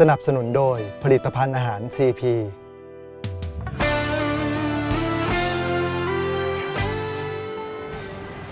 สนับสนุนโดยผลิตภัณฑ์อาหาร CP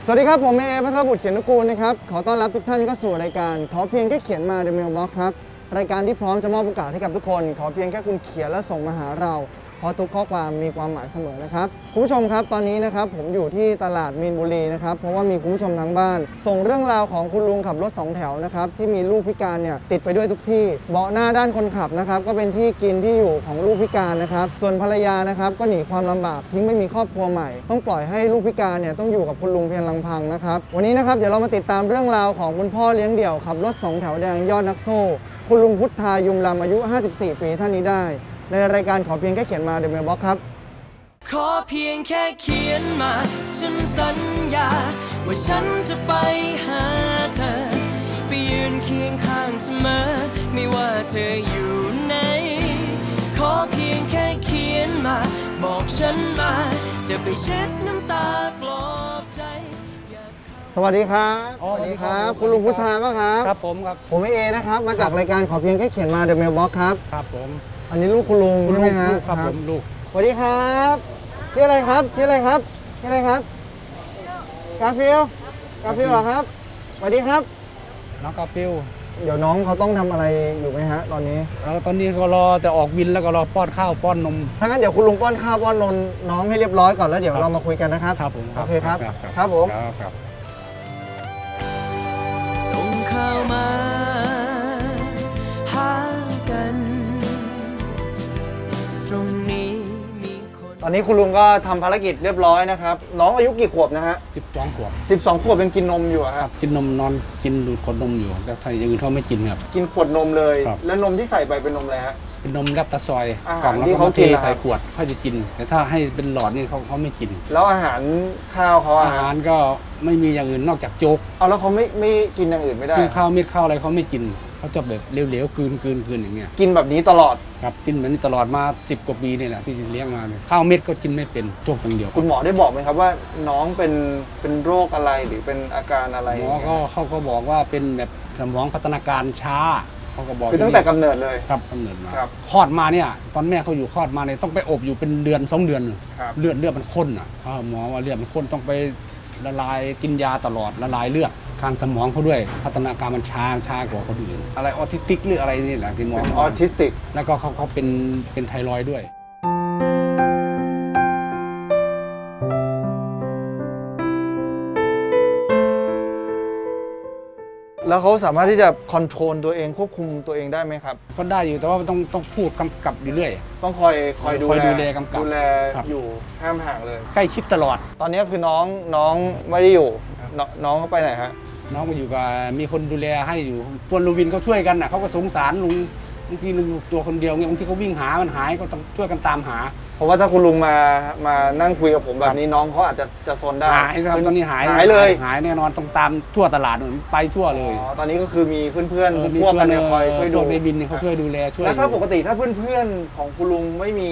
สวัสดีครับ ผมเอพัทรบุตรเขียนนุกูลนะครับ ขอต้อนรับทุกท่านเข้าสู่รายการ ขอเพียงแค่เขียนมา The Mailbox ครับ รายการที่พร้อมจะมอบโอกาสให้กับทุกคน ขอเพียงแค่คุณเขียนและส่งมาหาเรา เพราะทุกข้อความมีความหมายเสมอนะครับคุณผู้ชมครับตอนนี้นะครับผมอยู่ที่ตลาดมีนบุรีนะครับเพราะว่ามีคุณผู้ชมทางบ้าน ส่งเรื่องราวของคุณลุงขับรถสองแถวนะครับที่มีลูกพิการเนี่ยติดไปด้วยทุกที่ เบาะหน้าด้านคนขับนะครับก็เป็นที่กินที่อยู่ของลูกพิการนะครับส่วนภรรยานะครับก็หนีความลำบากทิ้งไม่มีครอบครัวใหม่ ต้องปล่อยให้ลูกพิการเนี่ยต้องอยู่กับคุณลุงเพียงลำพังนะครับวันนี้นะครับเดี๋ยวเรามาติดตามเรื่องราวของคุณพ่อเลี้ยงเดี่ยวขับรถสองแถวแดงยอดนักสู้คุณลุงพุทธายุมลำอายุ 54 ปีท่านนี้ได้ ในรายการขอเพียงแค่เขียนมาเดอะเมลบ็อกครับ ขอเพียงแค่เขียนมา ฉันสัญญา ว่าฉันจะไปหาเธอ ไปยืนเคียงข้างเสมอ ไม่ว่าเธออยู่ไหนขอเพียงแค่เขียนมา บอกฉันมา จะไปเช็ดน้ำตาปลอบใจ สวัสดีครับอ๋อสวัสดีครัสวับสดีครับ คุณลุงพุทธาป่ะครับ ครับผมครับผมเอนะครับ มาจากรายการขอเพียงแค่เขียนมาเดอะเมลบ็อกครับ ครับผม อันนี้ลูกคุณลุงคุณใช่ไหลูมกฮะลูกครับ ผมลูกสวัสดีครับชื่ออะไรครับชื่ออะไรครับชื่ออะไรครับกาฟิลกาฟิลเหรอครับสวัสดีครับ น้องกาฟิลเดี๋ยวน้องเขาต้องทำอะไรอยู่ไหมฮะ ตอนนี้แล้วตอนนี้ก็รอจะออกวินแล้วก็รอป้อนข้าวป้อนนม ถ้างั้นเดี๋ยวคุณลุงป้อนข้าวป้อนนมน้องให้เรียบร้อยก่อนแล้วเดี๋ยวครับ เรามาคุยกันนะครับครับผมโอเคครับครับครับผมครับครับ ส่งข่าวมา ตอนนี้คุณลุงก็ทำภารกิจเรียบร้อยนะครับ น้องอายุกี่ขวบนะฮะสิบสองขวบ12 ขวบยังกินนมอยู่อะคครัรับบ กินนมนอนกินดูดขวดนมอยู่แต่ใส่อย่างอื่นเขาไม่กินครับ กินขวดนมเลย ครับ แล้วนมที่ใส่ไปเป็นนมอะไรฮะ เป็นนมรับตาซอยอาหารกล่องแล้วที่ก็เขามาเทกินนะครับใส่ขวดเขาจะกิน แต่ถ้าให้เป็นหลอดนี่เขาเขาไม่กิน แล้วอาหารข้าวเขาอะอาฮะหารก็ไม่มีอย่างอื่นนอกจากโจ๊กเอาแล้วเขาไม่ไม่กินอย่างอื่นไม่ได้คือข้าวเม็ดข้าวอะไรเขาไม่กิน เขาจะแบบเหลวๆกลืนกลืนกลืนอย่างเงี้ยกินแบบนี้ตลอด ครับกินแบบนี้ตลอดมา 10 กว่าปีนี่แหละที่เลี้ยงมาเนี่ยข้าวเม็ดก็กินไม่เป็นโจ๊กอย่างเดียวคุณหมอได้บอกไหมครับว่าน้องเป็นเป็นโรคอะไรหรือเป็นอาการอะไรหมอก็เขาก็บอกว่าเป็นแบบสมองพัฒนาการช้าเขาก็บอกคือตั้งแต่กำเนิดเลย ครับกำเนิดมาครับคลอดมาเนี่ยตอนแม่เขาอยู่คลอดมาเนี่ยต้องไปอบอยู่เป็นเดือนสองเดือนครับ เลือดเลือดมันข้นอะอ่าหมอว่าเลือดมันข้นต้องไปละลายกินยาตลอดละลายเลือด ทางสมองเขาด้วยพัฒนาการมันช้าช้ากว่าคนอื่น อะไรออทิสติกหรืออะไรนี่แหละที่หมอเป็นออทิสติก แล้วก็เขาเขาเป็นเป็นไทรอยด์ด้วยแล้วเขาสามารถที่จะคอนโทรลตัวเองควบคุมตัวเองได้ไหมครับ ก็ได้อยู่แต่ว่าต้องต้องพูดกำกับอยู่เรื่อย ต้องคอยคอยดูคอยแลดูแลกำกับดูแลครับอยู่ห้ามห่างเลย ใกล้ชิดตลอด ตอนนี้คือน้องน้องไม่ได้อยู่นน้องเขาไปไหนฮะ น้องมาอยู่กับมีคนดูแลให้อยู่พวนลูวินเขาช่วยกันนะเขาก็สงสารลุงบางทีลุงอยู่ตัวคนเดียวเงี้ยบางทีเขาวิ่งหามันหายก็ต้องช่วยกันตามหา เพราะว่าถ้าคุณลุงมามานั่งคุยกับผมแบบนี้น้องเขาอาจจะจะซนได้หายครับตอนนี้หายหายเลยหายแน่นอนต้องตามทั่วตลาดนู่นไปทั่วเลยอ๋อตอนนี้ก็คือมีเพื่อนเออๆพวกกันเนี่ยคอยช่วยดูพวกในบินเนี่ยเขาช่วยดูแลช่วยแล้วถ้าปกติถ้าเพื่อนๆของคุณลุงไม่มี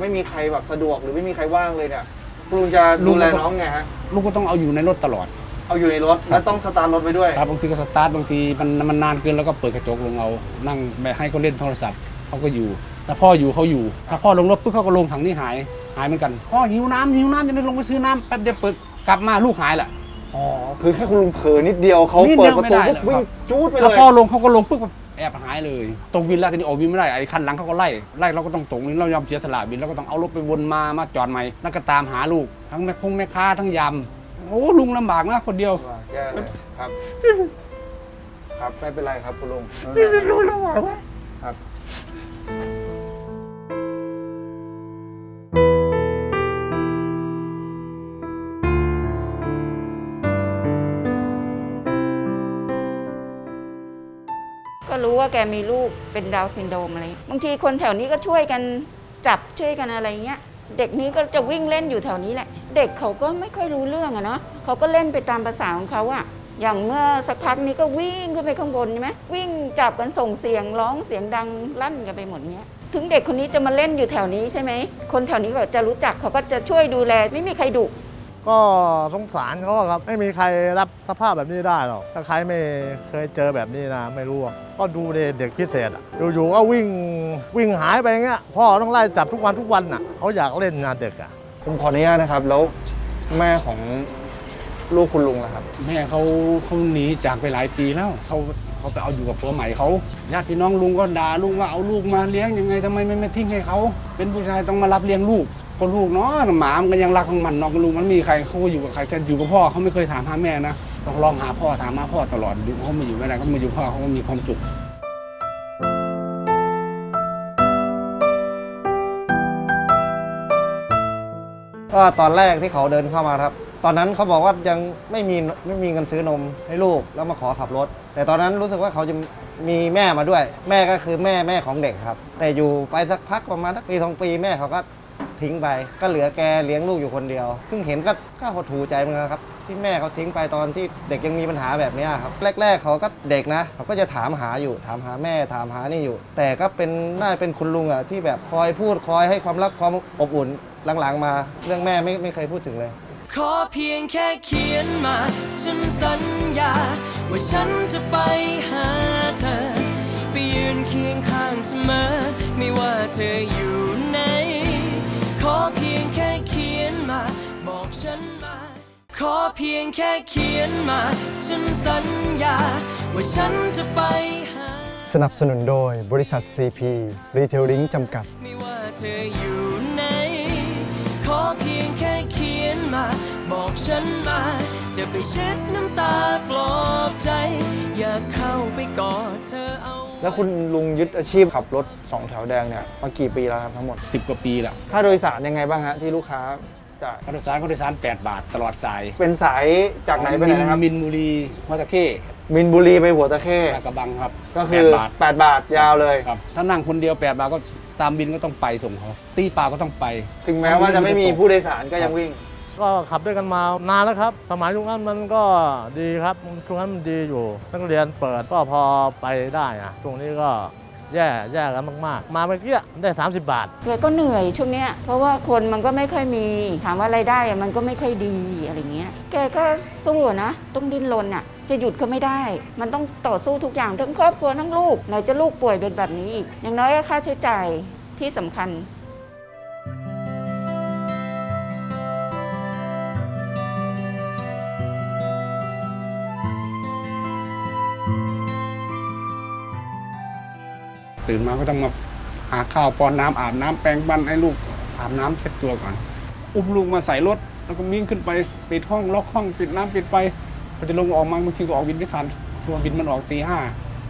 ไม่มีใครแบบสะดวกหรือไม่มีใครว่างเลยเนี่ยคุณลุงจะดูแลน้องไงฮะลูกก็ต้องเอาอยู่ในรถตลอด เอาอยู่ในรถแล้วต้องสตาร์ทรถไปด้วยครับบางทีก็สตาร์ทบางทีมันมันนานเกินแล้วก็เปิดกระจกลงเอา นั่งไปให้เขาเล่นโทรศัพท์เขาก็อยู่ แต่พ่ออยู่เขาอยู่ ถ้าพ่อลงรถปุ๊บเขาก็ลงถังนี้หาย หายเหมือนกัน พ่อหิวน้ำหิวน้ำจะได้ลงไปซื้อน้ำแป๊บเดียวเปิดกลับมาลูกหายแหละ อ๋อคือแค่คุณลุงเผลอนิดเดียวเขานิดเปิเดีดยวประไม่ตูได้ปุ๊บเลยวิ่ครังบจูดไปเลถ้าย พ่อลงเขาก็ลงปุ๊บแอบหายเลยตกวินแล้วทีนี้ออกวินไม่ได้ไอ้คันหลังเขาก็ไล่ไล่เราก็ต้องตกนี่เรายอมเสียสละบินเราก็ต้องเอารถไปวนมามาจอดใหม่แล้วก็ตามหาลูกทั้งแม่คงแม่ค้าทั้งยำ โอ้ลุงลำบากมากคนเดียว ว่าแย่เลยครับ ครับไม่เป็นไรครับคุณลุงชีวิตรู้ลำบากมาก ครับก็รู้ว่าแกมีลูกเป็นดาวน์ซินโดรมอะไร บางทีคนแถวนี้ก็ช่วยกันจับช่วยกันอะไรเงี้ย เด็กนี้ก็จะวิ่งเล่นอยู่แถวนี้แหละ เด็กเขาก็ไม่ค่อยรู้เรื่องอะเนาะเขาก็เล่นไปตามภาษาของเขาอะอย่างเมื่อสักพักนี้ก็วิ่งขึ้นไปข้างบนใช่ไหมวิ่งจับกันส่งเสียงร้องเสียงดังลั่นกันไปหมดเนี้ยถึงเด็กคนนี้จะมาเล่นอยู่แถวนี้ใช่ไหมคนแถวนี้ก็จะรู้จักเขาก็จะช่วยดูแลไม่มีใครดุก็สงสารเขาครับ ไม่มีใครรับสภาพแบบนี้ได้หรอกถ้าใครไม่เคยเจอแบบนี้นะไม่รู้ ก็ดูเด็กพิเศษออยู่ๆก็วิ่งวิ่งหายไปอย่างเงี้ยพ่อต้องไล่จับทุกวันทุกวันน่ะเขาอยากเล่นงานเด็กอะ ผมขออนุญาตนะครับ แล้วแม่ของลูกคุณลุงล่ะครับ แม่เขาเขาหนีจากไปหลายปีแล้วเขาเขาไปเอาอยู่กับผัวใหม่เขาญาติพี่น้องลุงก็ด่าลุงว่าเอาลูกมาเลี้ยงยังไงทำไมไม่ไม่ทิ้งให้เขาเป็นผู้ชายต้องมารับเลี้ยงลูกก็ลูกเนาะหมามันก็ยังรักของมันน้องลุงมันมีใครเขาก็อยู่กับใครแต่อยู่กับพ่อเขาไม่เคยถามหาแม่นะต้องลองหาพ่อถามหาพ่อตลอดเขาไม่อยู่ไม่ได้เขามาอยู่พ่อเขาก็มีความสุข ก็ตอนแรกที่เขาเดินเข้ามาครับ ตอนนั้นเขาบอกว่ายังไม่มีไม่มีเงินซื้อนมให้ลูกแล้วมาขอขับรถ แต่ตอนนั้นรู้สึกว่าเขาจะมีแม่มาด้วย แม่ก็คือแม่แม่ของเด็กครับ แต่อยู่ไปสักพักประมาณสักปีสองปีแม่เขาก็ ทิ้งไป ก็เหลือแกเลี้ยงลูกอยู่คนเดียว ซึ่งเห็นก็ก็หดหูใจเหมือนกันครับ ที่แม่เขาทิ้งไปตอนที่เด็กยังมีปัญหาแบบนี้ครับ แรก ๆ เขาก็เด็กนะเขาก็จะถามหาอยู่ ถามหาแม่ถามหานี่อยู่ แต่ก็เป็นน่าเป็นคุณลุงอะที่แบบคอยพูดคอยให้ความรักความอบอุ่นหลังๆ มาเรื่องแม่ไม่ไม่เคยพูดถึงเลยขอเพียงแค่เขียนมา ฉันสัญญา ว่าฉันจะไปหาเธอ ไปยืนเคียงข้างเสมอ ไม่ว่าเธออยู่ไหน ฉันมา ขอเพียงแค่เขียนมา ฉันสัญญา ว่าฉันจะไปหา สนับสนุนโดยบริษัท CP Retailing จำกัด ไม่ว่าเธออยู่ไหน ขอเพียงแค่เขียนมา บอกฉันมา จะไปเช็ดน้ำตาปลอบใจ อยากเข้าไปกอดเธอเอา แล้วคุณลุงยึดอาชีพขับรถ2แถวแดงเนี่ยมากี่ปีแล้วครับทั้งหมด 10 กว่าปีแล้ว ค่าโดยสารยังไงบ้างฮะที่ลูกค้า จ่ายค่าโดยสารค่าโดยสาร 8 บาทตลอดสายเป็นสายจากไหนไปไหนนะครับ มินบุรีหัวตะเข้มินบุรีไปหัวตะเข้ลาดกระบังครับก็คือ 8บาท8 บาทยาวเลย ครับถ้านั่งคนเดียว 8 บาทก็ตามบินก็ต้องไปส่งเขาตีเปล่าก็ต้องไปถึงแม้ว่าจะไม่มีผู้โดยสารก็ยังวิ่ง ก็ขับด้วยกันมานานแล้วครับ สมัยช่วงนั้นมันก็ดีครับช่วงนั้นมันดีอยู่นักเรียนเปิดก็พอไปได้อะช่วงนี้ก็ แย่แย่กันมากๆ มาเมื่อกี้ได้ 30 บาท แกก็เหนื่อยช่วงเนี้ยเพราะว่าคนมันก็ไม่ค่อยมี ถามว่ารายได้อะมันก็ไม่ค่อยดีอะไรเงี้ย แกก็สู้อะนะ ต้องดิ้นรนอะ จะหยุดก็ไม่ได้ มันต้องต่อสู้ทุกอย่างทั้งครอบครัวทั้งลูกไหนจะลูกป่วยเป็นแบบนี้อีกอย่างน้อยก็ค่าใช้จ่ายที่สำคัญ ตื่นมาก็ต้องมาหาข้าวป้อนน้ำอาบน้ำแปรงฟันให้ลูกอาบน้ำเช็ดตัวก่อน อุ้มลูกมาใส่รถ แล้วก็วิ่งขึ้นไปปิดห้องล็อกห้องปิดน้ำปิดไฟพอจะลงออกมาบางทีก็ออกบินไม่ทันทัวบินมันออกตีห้า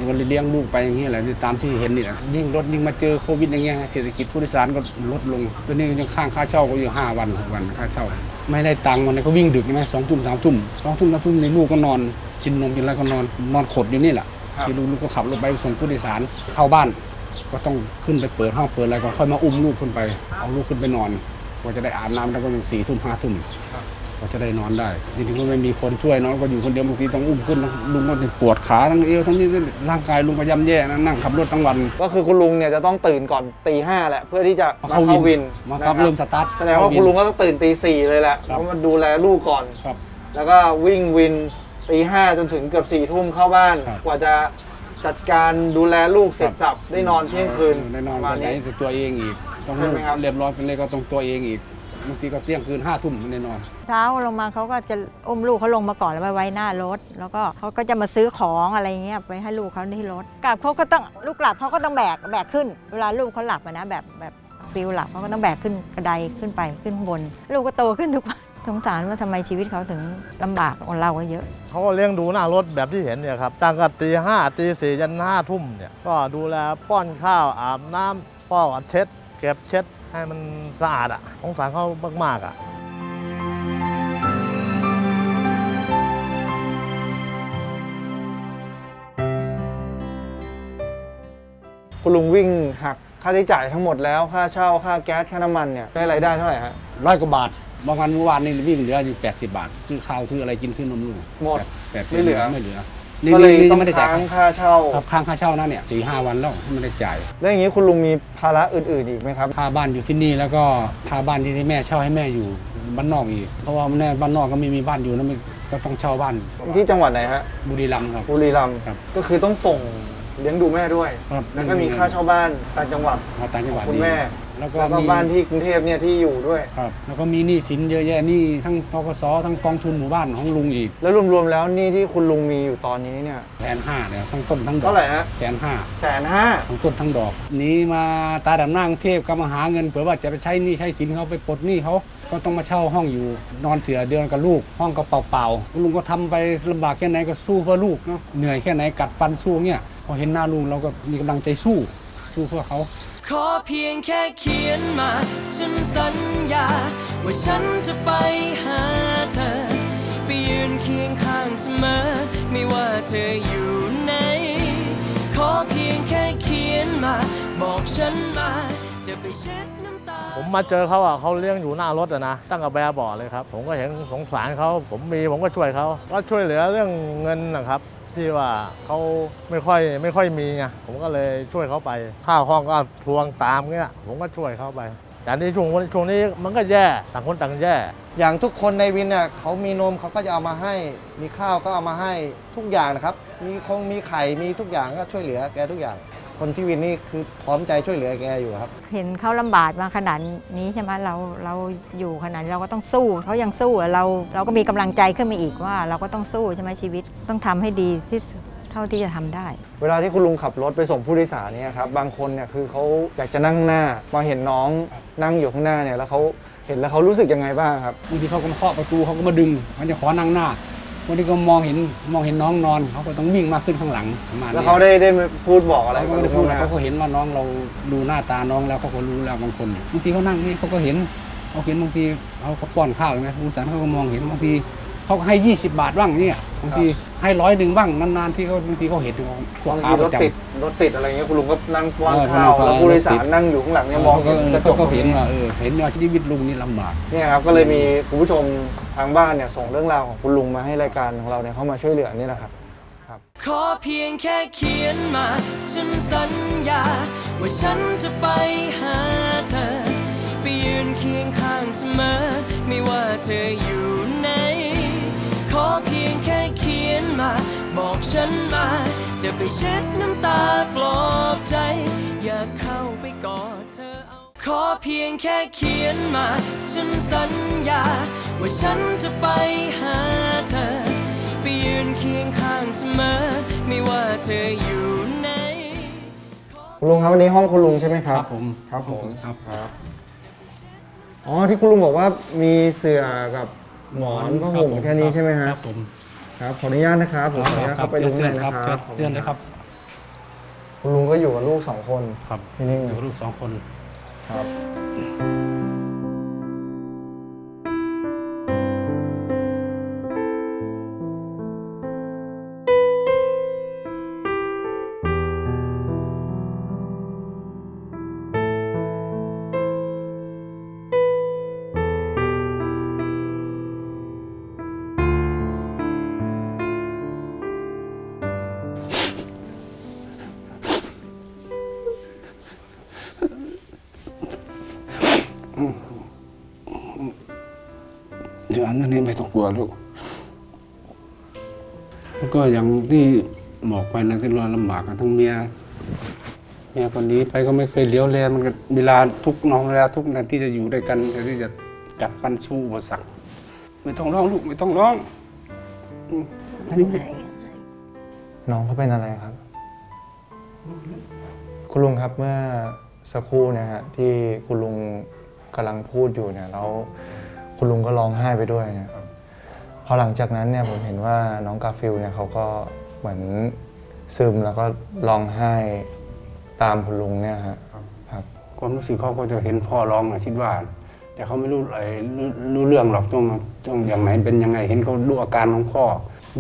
มันเลี้ยงลูกไปอย่างนี้แหละตามที่เห็นนี่แหละยิ่งรถยิ่งมาเจอโควิดอย่างเงี้ยเศรษฐกิจผู้โดยสารก็ลดลง ตัวนี้ยังข้างค่าเช่าก็อยู่ห้าวันหวันค่าเช่า ไม่ได้ตังค์วันนี้ก็วิ่งดึกใช่ไหมสองทุ่มสามทุ่มสองทุ่มสามทุ่มในลูกก็นอนกินนมกินอะไรก็นอนนอนขดอยู่นี่แหละ ที่ลูกๆก็ขับรถไปส่งผู้โดยสารเข้าบ้าน ก็ต้องขึ้นไปเปิดห้องเปิดอะไรก่อนค่อยมาอุ้มลูกขึ้นไป เอาลูกขึ้นไปนอนกว่าจะได้อาบน้ำแล้วก็ถึงสี่ทุ่มห้าทุ่มก็จะได้นอนได้จริงๆก็ไม่มีคนช่วยเนอนก็อยู่คนเดียวบางทีต้องอุ้มขึ้นลุงก็ปวดขาทั้งเอวทั้งนี้ร่างกายลุงก็ย่ำแย่นะนั่งขับรถทั้งวัน ก็คือคุณลุงเนี่ยจะต้องตื่นก่อนตีห้าแหละเพื่อที่จะมาเข้าวินมานะครับเริ่มสตาร์ทแสดงว่าคุณลุงก็ต้องตื่นตีสี่เลยแหละครับเพราะมันดูแลลูกก่อนครับแล้วก็วิ่งวิน ตีห้าจนถึงเกือบสี่ทุ่มเข้าบ้าน ครับ กว่าจะจัดการดูแลลูกเสร็จสับได้นอนเที่ยงคืนได้นอนประมาณไหนนี้ จะตัวเองอีก ต้องใช่ไหมครับ เรียบร้อยเป็นเลยก็ต้องตัวเองอีกบางทีก็เที่ยงคืนห้าทุ่มไม่ได้นอน เช้าลงมาเขาก็จะอุ้มลูกเขาลงมาก่อนแล้วไปไว้หน้ารถ แล้วก็เขาก็จะมาซื้อของอะไรเงี้ยไปให้ลูกเขาที่รถกลับเขาก็ต้องลูกหลับเขาก็ต้องแบกแบกขึ้น เวลาลูกเขาหลับอะนะแบบแบบฟิวหลับเขาก็ต้องแบกขึ้นกระไดขึ้นไปขึ้นข้างบน ลูกก็โตขึ้นทุกวัน สงสารว่าทำไมชีวิตเขาถึงลำบากกว่าเราก็เยอะ เขาก็เลี้ยงดูหน้ารถแบบที่เห็นเนี่ยครับตั้งแต่ตีห้าตีสี่ยันห้าทุ่มเนี่ยก็ดูแลป้อนข้าวอาบน้ำป้อนเช็ด เก็บเช็ดให้มันสะอาดอะสงสารเขามากๆอะคคุณลุงวิ่งหักค่าใช้จ่ายทั้งหมดแล้วค่าเช่าค่าแก๊สค่าน้ำมันเนี่ยได้รายได้เท่าไหร่ฮะร้อยกว่าบาท บางวันเมื่อวานนี่วิ่งเหลืออยู่ 80 บาท ซื้อข้าวซื้ออะไรกินซื้อนมลูกหมดแปดไม่เหลือ ไม่เหลือก็เลยนี่ต้องไม่ได้จ่ายค้างค่าเช่า ครับค้างค่าเช่านั่นเนี่ยสี่ห้าวันแล้วไม่ได้จ่าย แล้วอย่างนี้คุณลุงมีภาระอื่นๆอีกไหมครับ ค่าบ้านอยู่ที่นี่แล้วก็ค่าบ้านที่ที่แม่เช่าให้แม่อยู่บ้านนอกอีก เพราะว่าแม่บ้านนอกก็ไม่มีบ้านอยู่แล้วมันก็ต้องเช่าบ้านที่จังหวัดไหนฮะ บุรีรัมย์ครับ บุรีรัมย์ครับก็คือต้องส่งเลี้ยงดูแม่ด้วย ครับแล้วก็มีค่าเช่าบ้านต่างจังหวัด มาต่างจังหวัดคุณนี่แม่ แล้วก็แล้วก็มีบ้านที่กรุงเทพเนี่ยที่อยู่ด้วย ครับแล้วก็มีหนี้สินเยอะแยะหนี้ทั้งทกสทั้งกองทุนหมู่บ้านของลุงอีกแล้วรวมๆแล้วหนี่ที่คุณลุงมีอยู่ตอนนี้เนี่ย แสนห้าเนี่ยทั้งต้นทั้งดอกเท่าไหร่ฮะ แสนห้าแสนห้าทั้งต้นทั้งดอกหนี้มาตาดำหน้ากรุงเทพก็มาหาเงินเผื่อว่าจะไปใช้หนี้ใช้สินเขาไปปลดหนี้เขาก็ต้องมาเช่าห้องอยู่ นอนเสือเดือนกับลูก ห้องก็เปล่าๆลุงก็ทำไปลำบากแค่ไหนก็สู้เพื่อลูกเนาะเหนื่อยแค่ไหนกัดฟันสู้เนี่ยพอเห็นหน้าลุงเราก็มีกำลังใจสู้ สู้เพื่อเขา ขอเพียงแค่เขียนมา ฉันสัญญา ว่าฉันจะไปหาเธอ ไปยืนเคียงข้างเสมอ ไม่ว่าเธออยู่ไหน ขอเพียงแค่เขียนมา บอกฉันมา จะไปเช็ดน้ำตา ผมมาเจอเขาอะเขาเลี้ยงอยู่หน้ารถอะนะ ตั้งกับแบบเบาะเลยครับ ผมก็เห็นสงสารเขา ผมมีผมก็ช่วยเขา ก็ช่วยเหลือเรื่องเงินนะครับ ที่ว่าเขาไม่ค่อยไม่ค่อยมีไงผมก็เลยช่วยเขาไปข้าวห้องก็ทวงตามเงี้ยผมก็ช่วยเขาไปแต่ในช่วงช่วงนี้มันก็แย่ต่างคนต่างแย่ อย่างทุกคนในวินเนี่ยเขามีนมเขาก็จะเอามาให้ มีข้าวก็เอามาให้ทุกอย่างนะครับ มีคงมีไข่มีทุกอย่างก็ช่วยเหลือแกทุกอย่าง คนที่วินนี่คือพร้อมใจช่วยเหลือแกอยู่ครับ เห็นเขาลำบากมาขนาดนี้ใช่ไหมเราเราอยู่ขนาดนี้เราก็ต้องสู้เขายังสู้อะเราเราก็มีกำลังใจขึ้นมาอีกว่า เราก็ต้องสู้ใช่ไหมชีวิตต้องทำให้ดีที่สุดเท่าที่จะทำได้ เวลาที่คุณลุงขับรถไปส่งผู้โดยสารเนี่ยครับบางคนเนี่ยคือเขาอยากจะนั่งข้างหน้ามาเห็นน้องนั่งอยู่ข้างหน้าเนี่ยแล้วเขาเห็นแล้วเขารู้สึกยังไงบ้างครับ บางทีเขาก็มาเคาะประตูเขาก็มาดึง มันจะขอนั่งหน้า บางทีก็มองเห็นมองเห็นน้องนอนเขาก็ต้องวิ่งมาขึ้นข้างหลังประมาณนี้แล้วเขาได้ได้พูดบอกอะไรเขากับก็ไม่ลุได้งพูดบ้างไหมเขาก็เห็นว่าน้องเราดูหน้าตาน้องแล้วเขาก็รู้แล้วบางคนบางทีเขานั่งนี่เขาก็เห็นเขาเห็นบางทีเขาก็ป้อนข้าวใช่ไหมผู้จัดเขาก็มองเห็นบางทีเขาก็ให้ 20 บาทบ้างเนี่ยบางทีให้ร้อยหนึ่งบ้างนานๆที่เขาบางทีเขาเห็นพวกบางค้าทีปรระถจำติดรถติดอะไรเงี้ยคุณลุงก็นั่งป้อนเออข้าวนั่งป้อนแล้วผู้โดยสารรถติดนั่งอยู่ข้างหลังเนี่ยมองเขาเห็นกก็ระจเขากก็เห็นว่าเออเห็นว่าชีวิตลุงนี่ลำบากเนี่ยครับก็เลยมีคุณผู้ชม ทางบ้านเนี่ยส่งเรื่องราวของคุณลุงมาให้รายการของเราเนี่ยเข้ามาช่วยเหลือนี่แหละครับ ขอเพียงแค่เขียนมา ฉันสัญญา ว่าฉันจะไปหาเธอ ไปยืนเคียงข้างเสมอ ไม่ว่าเธออยู่ไหนขอเพียงแค่เขียนมา บอกฉันมา จะไปเช็ดน้ำตาปลอบใจ อยากเข้าไปกอดเธอเอาขอเพียงแค่เขียนมา ฉันสัญญา ว่าฉันจะไปหาเธอ ไปยืนเคียงข้างเสมอ ไม่ว่าเธออยู่ไหน คุณลุงครับวันนี้ห้องคุณลุงใช่ไหมคครัรับบผมครับผมครับ ครับ อ๋อที่คุณลุงบอกว่ามีเสื่อกับหมอนผ้าห่มแค่นี้ใช่ไหมฮะครับผมครับขออนุญาตนะครับผมขออนุญาตเข้าไปดูข้างในนะครับเชิญเลยครับคุณลุงก็อยู่กับลูกสองคนครับที่นี่อยู่กับลูกสองคน ครับ เดี๋ยวอันนี้ไม่ต้องกลัวลูกแล้วก็อย่างที่บอกไปนะที่เราลำบากกันทั้งเมียเมียคนนี้ไปก็ไม่เคยเลี้ยวแลมันก็เวลาทุกน้องเวลาทุกนาที่จะอยู่ด้วยกันที่จะกัดฟันสู้อุปสรรคไม่ต้องร้องลูกไม่ต้องร้องอันนี้น้องเขาเป็นอะไรครับ คุณลุงครับเมื่อสักครู่เนี่ยฮะที่คุณลุงกำลังพูดอยู่เนี่ยแล้ว คุณลุงก็ร้องไห้ไปด้วยเนี่ยพอหลังจากนั้นเนี่ยผมเห็นว่าน้องกาฟิลเนี่ยเขาก็เหมือนซึมแล้วก็ร้องไห้ตามคุณลุงเนี่ยฮะครับความรู้สึกเขาก็จะเห็นพ่อร้องนะคิดว่า แต่เขาไม่รู้อะไรรู้รู้เรื่องหรอกต้องต้องอย่างไหนเป็นยังไงเห็นเขาดูอาการของพ่อ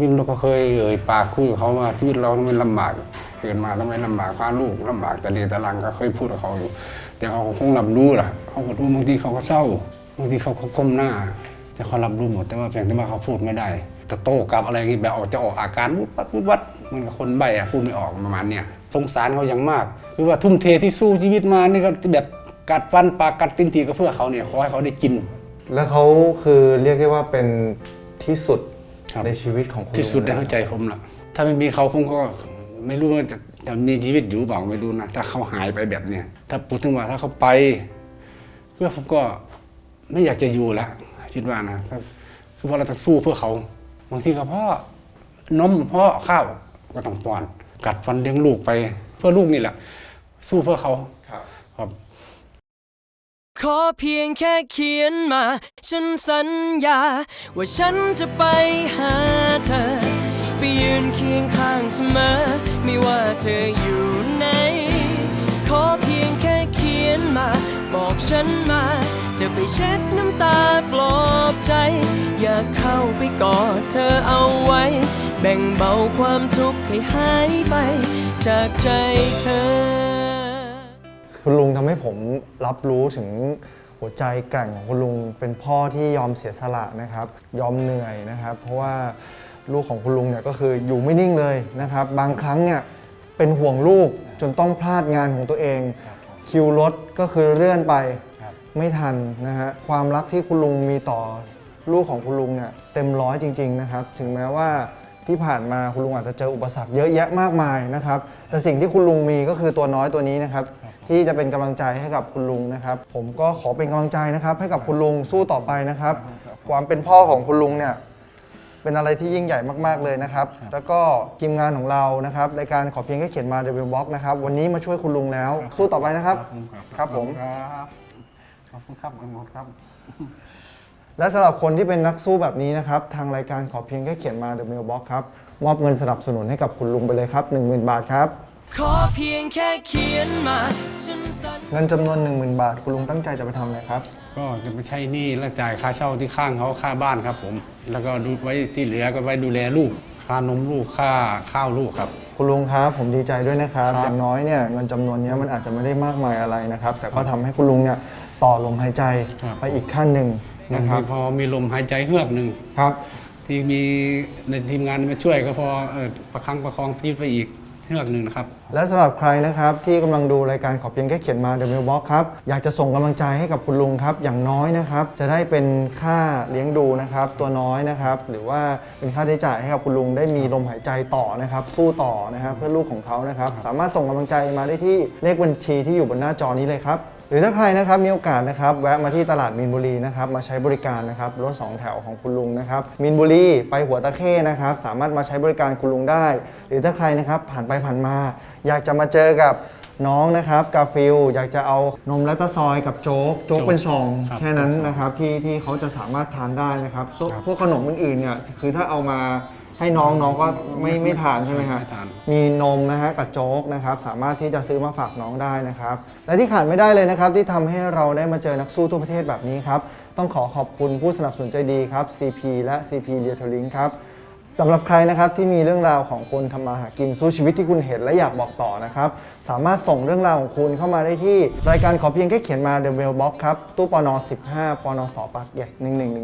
วิ่งเราก็เคยเอ่ยปากคุยกับเขาว่าชีวิตเรามันลำบากเกิดมาทำไมลำบากพาลูกลำบากแต่เดตะลังก็เคยพูดกับเขาอยู่ แต่เขาคงรับรู้ล่ะเขาก็รู้บางทีเขาก็เศร้าางทีเขาก็ก้มหน้า แต่เขารับรู้หมดแต่ว่าเพียงแต่ว่าเขาพูดไม่ได้จะโต้กลับอะไรอย่างงี้แบบออกจะออกอาการวุดวัดวุดวัดเหมือนกับคนใบอะพูดไม่ออกประมาณเนี้ยสงสารเขาอย่างมากคือว่าทุ่มเทที่สู้ชีวิตมานี่ก็แบบกัดฟันปากกัดตินทีก็เพื่อเขาเนี่ยขอให้เขาได้กิน แล้วเขาคือเรียกได้ว่าเป็นที่สุดครับในชีวิตของคุณที่สุดลุงในหัวใจผมละถ้าไม่มีเขาผมก็ไม่รู้ว่าจะจะมีชีวิตอยู่เปล่าไม่รู้นะถ้าเขาหายไปแบบเนี้ยถ้าพูดถึงว่าถ้าเขาไปเพื่อผมก็ ไม่อยากจะอยู่แล้วคิดว่านะถ้าคือว่าเราจะสู้เพื่อเขาบางทีก็พ่อนมพ่อข้าวก็ต้องป้อน กัดฟันเลี้ยงลูกไปเพื่อลูกนี่แหละ สู้เพื่อเขาครับครับขอเพียงแค่เขียนมา ฉันสัญญา ว่าฉันจะไปหาเธอ ไปยืนเคียงข้างเสมอ ไม่ว่าเธออยู่ไหนขอเพียงแค่เขียนมา บอกฉันมา จะไปเช็ดน้ำตาปลอบใจ อยากเข้าไปกอดเธอเอาไว้ แบ่งเบาความทุกข์ให้หายไป จากใจเธอ คุณลุงทำให้ผมรับรู้ถึงหัวใจแกร่งของคุณลุงเป็นพ่อที่ยอมเสียสละนะครับ ยอมเหนื่อยนะครับ เพราะว่าลูกของคุณลุงเนี่ยก็คืออยู่ไม่นิ่งเลยนะครับ บางครั้งเนี่ยเป็นห่วงลูกจนต้องพลาดงานของตัวเอง คิวรถก็คือเลื่อนไป ไม่ทันนะฮะความรักที่คุณลุงมีต่อลูกของคุณลุงเนี่ยเต็มร้อยจริง ๆนะครับ ถึงแม้ว่าที่ผ่านมาคุณลุงอาจจะเจออุปสรรคเยอะแยะมากมายนะครับ แต่สิ่งที่คุณลุงมีก็คือตัวน้อยตัวนี้นะครับ ที่จะเป็นกำลังใจให้กับคุณลุงนะครับ ผมก็ขอเป็นกำลังใจนะครับ ให้กับคุณลุงสู้ต่อไปนะครับ ความเป็นพ่อของคุณลุงเนี่ยเป็นอะไรที่ยิ่งใหญ่มาก ๆ เลยนะครับ แล้วก็ทีมงานของเรานะครับในการขอเพียงแค่เขียนมาเดวิลบ็อกนะครับ วันนี้มาช่วยคุณลุงแล้ว สู้ต่อไปนะครับ ครับผม ครับ ขอบคุณครับขอบคุณครับ และสำหรับคนที่เป็นนักสู้แบบนี้นะครับ ทางรายการขอเพียงแค่เขียนมา The Mailbox ครับ มอบเงินสนับสนุนให้กับคุณลุงไปเลยครับ 10,000 บาทครับ ขอเพียงแค่เขียนมาฉันสัญเงินจำนวน 10,000 บาท คุณลุงตั้งใจจะไปทำอะไรครับ ก็จะไปใช้หนี้และจ่ายค่าเช่าที่ข้างเขาค่าบ้านครับผม แล้วก็ดูไว้ที่เหลือก็ไว้ดูแลลูก ค่านมลูกค่าข้าวลูกครับ คุณลุงครับ ผมดีใจด้วยนะครับ ครับ อย่างน้อยเนี่ยเงินจำนวนนี้มันอาจจะไม่ได้มากมายอะไรนะครับ แต่ก็ทำให้คุณลุงเนี่ย ต่อลมหายใจไปอีกขั้นหนึ่งบางนะคทีรับพอมีลมหายใจเฮือกหนึ่งครับ ที่มีในทีมงานมาช่วยก็พอเออประคังประคองชีวิตไปอีกเฮือกหนึ่งนะครับ และสำหรับใครนะครับที่กำลังดูรายการขอเพียงแค่เขียนมา The Mailbox ครับอยากจะส่งกำลังใจให้กับคุณลุงครับ อย่างน้อยนะครับ จะได้เป็นค่าเลี้ยงดูนะครับ ตัวน้อยนะครับ หรือว่าเป็นค่าใช้จ่ายให้กับคุณลุงได้มีลมหายใจต่อนะครับ สู้ต่อนะครับเพื่อลูกของเขานะครับ สามารถส่งกำลังใจมาได้ที่เลขบัญชีที่อยู่บนหน้าจอนี้เลยครับห รือถ้าใครนะครับมีโอกาสนะครับแวะมาที่ตลาดมีนบุรีนะครับมาใช้บริการนะครับรถสองแถวของคุณลุงนะครับมีนบุรีไปหัวตะเข้นะครับสามารถมาใช้บริการคุณลุงได้ หรือถ้าใครนะครับผ่านไปผ่านมา อยากจะมาเจอกับน้องนะครับกาฟิลอยากจะเอานมและตะซอยกับโจ๊กโจ๊กเป็นซองครับแค่นั้นนะครับที่ที่เขาจะสามารถทานได้นะครับพวกครับพวกขนมอื่นๆเนี่ยคือถ้าเอามา ให้น้องน้องก็ไม่ไม่ทานใช่ไหมฮะไม่ทาน มีนมนะฮะกับโจ๊กนะครับ สามารถที่จะซื้อมาฝากน้องได้นะครับ และที่ขาดไม่ได้เลยนะครับ ที่ทำให้เราได้มาเจอนักสู้ทั่วประเทศแบบนี้ครับ ต้องขอขอบคุณผู้สนับสนุนใจดีครับ CP และ CP d e a t e r i n g ครับ สำหรับใครนะครับที่มีเรื่องราวของคนทำมาหากินสู้ชีวิตที่คุณเห็นและอยากบอกต่อนะครับ สามารถส่งเรื่องราวของคุณเข้ามาได้ที่ รายการขอเพียงแค่เขียนมา The Mailbox ครับ ตู้ปน15ปนสปากเกร็ด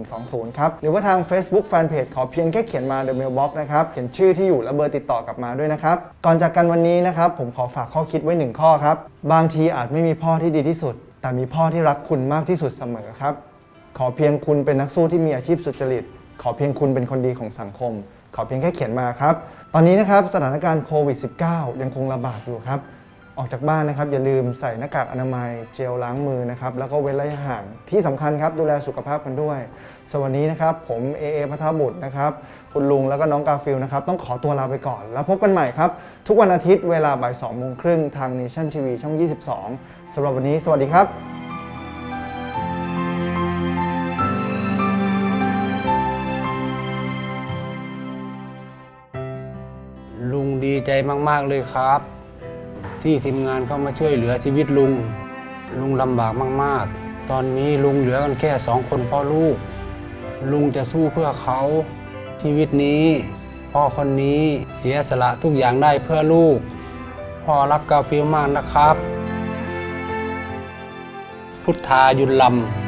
11120 ครับ หรือว่าทาง Facebook Fanpage ขอเพียงแค่เขียนมา The Mailbox นะครับ เขียนชื่อที่อยู่และเบอร์ติดต่อกลับมาด้วยนะครับ ก่อนจากกันวันนี้นะครับผมขอฝากข้อคิดไว้หนึ่งข้อครับบางทีอาจไม่มีพ่อที่ดีที่สุด แต่มีพ่อที่รักคุณมากที่สุดเสมอครับขอเพียงคุณเป็นนักสู้ที่มีอาชีพสุจริตขอเพียงคุณเป็นคนดีของสังคม ขอเพียงแค่เขียนมาครับ ตอนนี้นะครับสถานการณ์โควิด -19 ยังคงระบาดอยู่ครับ ออกจากบ้านนะครับ อย่าลืมใส่หน้ากากอนามัยเจลล้างมือนะครับ แล้วก็เว้นระยะห่างที่สำคัญครับ ดูแลสุขภาพกันด้วยสวัสดีนะครับ ผมเอเอพัทรบุตรนะครับ คุณลุงแล้วก็น้องกาฟิลนะครับ ต้องขอตัวลาไปก่อน แล้วพบกันใหม่ครับ ทุกวันอาทิตย์เวลาบ่าย2โมงครึ่งทาง Nation TV ช่อง 22สำหรับวันนี้ สวัสดีครับ ใจมากๆเลยครับ ที่ทีมงานเข้ามาช่วยเหลือชีวิตลุง ลุงลำบากมากๆ ตอนนี้ลุงเหลือกันแค่สองคนพ่อลูก ลุงจะสู้เพื่อเขา ชีวิตนี้ พ่อคนนี้เสียสละทุกอย่างได้เพื่อลูก พ่อรักกาฟิลมากนะครับ พุทธายุนลำ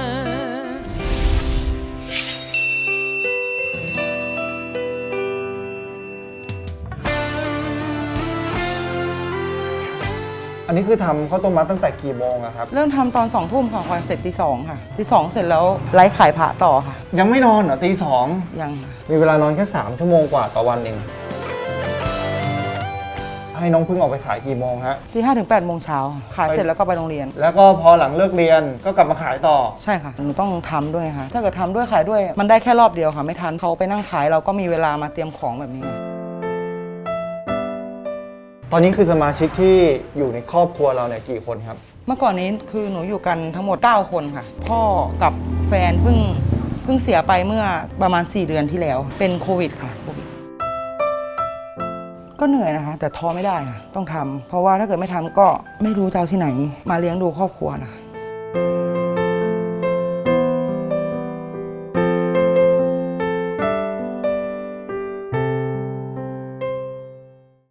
อันนี้คือทำข้าวต้มมัดตั้งแต่กี่โมงอะครับ เริ่มทำตอนสองทุ่มค่ะคอยเสร็จตีสองค่ะตีสองเสร็จแล้วไลฟ์ขายผระต่อค่ะ ยังไม่นอนเหรอตีสองยังค่ะมีเวลานอนแค่ 3 ชั่วโมงกว่าต่อวันเอง ให้น้องพึ่งออกไปขายกี่โมงฮะ ตีห้าถึงแปดโมงเช้าค่ะขายเสร็จแล้วก็ไปโรงเรียน แล้วก็พอหลังเลิกเรียนก็กลับมาขายต่อ ใช่ค่ะหนูต้องทำด้วยค่ะ ถ้าเกิดทำด้วยขายด้วย มันได้แค่รอบเดียวค่ะ ไม่ทันเขาไปนั่งขายเราก็มีเวลามาเตรียมของแบบนี้ ตอนนี้คือสมาชิกที่อยู่ในครอบครัวเราเนี่ยกี่คนครับ เมื่อก่อนนี้คือหนูอยู่กันทั้งหมด 9 คนค่ะ พ่อกับแฟนเพิ่งเพิ่งเสียไปเมื่อประมาณ 4 เดือนที่แล้ว เป็นโควิดค่ะโควิดก็เหนื่อยนะคะ แต่ท้อไม่ได้ค่ะต้องทำเพราะว่าถ้าเกิดไม่ทำก็ไม่รู้จะเอาที่ไหน มาเลี้ยงดูครอบครัวนะคะ